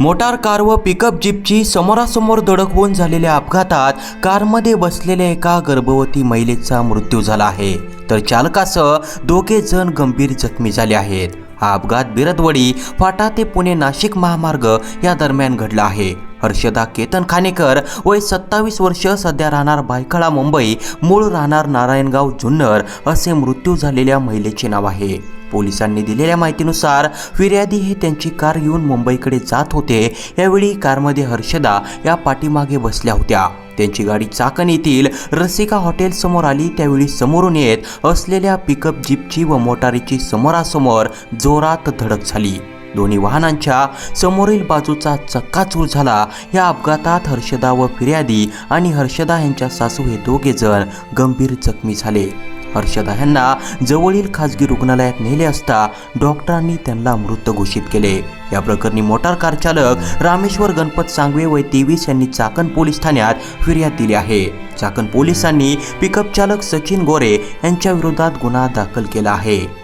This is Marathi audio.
मोटार कार व पिकअप जीपची समोरासमोर धडक होऊन झालेल्या अपघातात कारमध्ये बसलेल्या एका गर्भवती महिलेचा मृत्यू झाला आहे. तर चालकासह दोघे जण गंभीर जखमी झाले आहेत. हा अपघात बिरदवडी फाटा ते पुणे नाशिक महामार्ग या दरम्यान घडला आहे. हर्षदा केतन खानेकर. वय सत्तावीस वर्ष सध्या राहणार बायखळा मुंबई. मूळ राहणार नारायणगाव जुन्नर असे मृत्यू झालेल्या महिलेचे नाव आहे. पोलिसांनी दिलेल्या माहितीनुसार फिर्यादी हे त्यांची कार घेऊन मुंबईकडे जात होते. यावेळी कारमध्ये हर्षदा या पाठीमागे बसल्या होत्या. त्यांची गाडी चाकण येथील रसिका हॉटेल समोर आली. त्यावेळी समोरून येत असलेल्या पिकअप जीपची व मोटारीची समोरासमोर जोरात धडक झाली. दोन्ही वाहनांच्या समोरील बाजूचा चक्काचूर झाला. या अपघातात हर्षदा व फिर्यादी आणि हर्षदा यांच्या सासू हे दोघे जण गंभीर जखमी झाले. हर्षदा यांना जवळील खाजगी रुग्णालयात नेले असता डॉक्टरांनी त्यांना मृत घोषित केले. या प्रकरणी मोटार कार चालक रामेश्वर गणपत सांगवे वय तेवीस यांनी चाकण पोलीस ठाण्यात फिर्याद दिली आहे. चाकण पोलिसांनी पिकअप चालक सचिन गोरे यांच्या विरोधात गुन्हा दाखल केला आहे.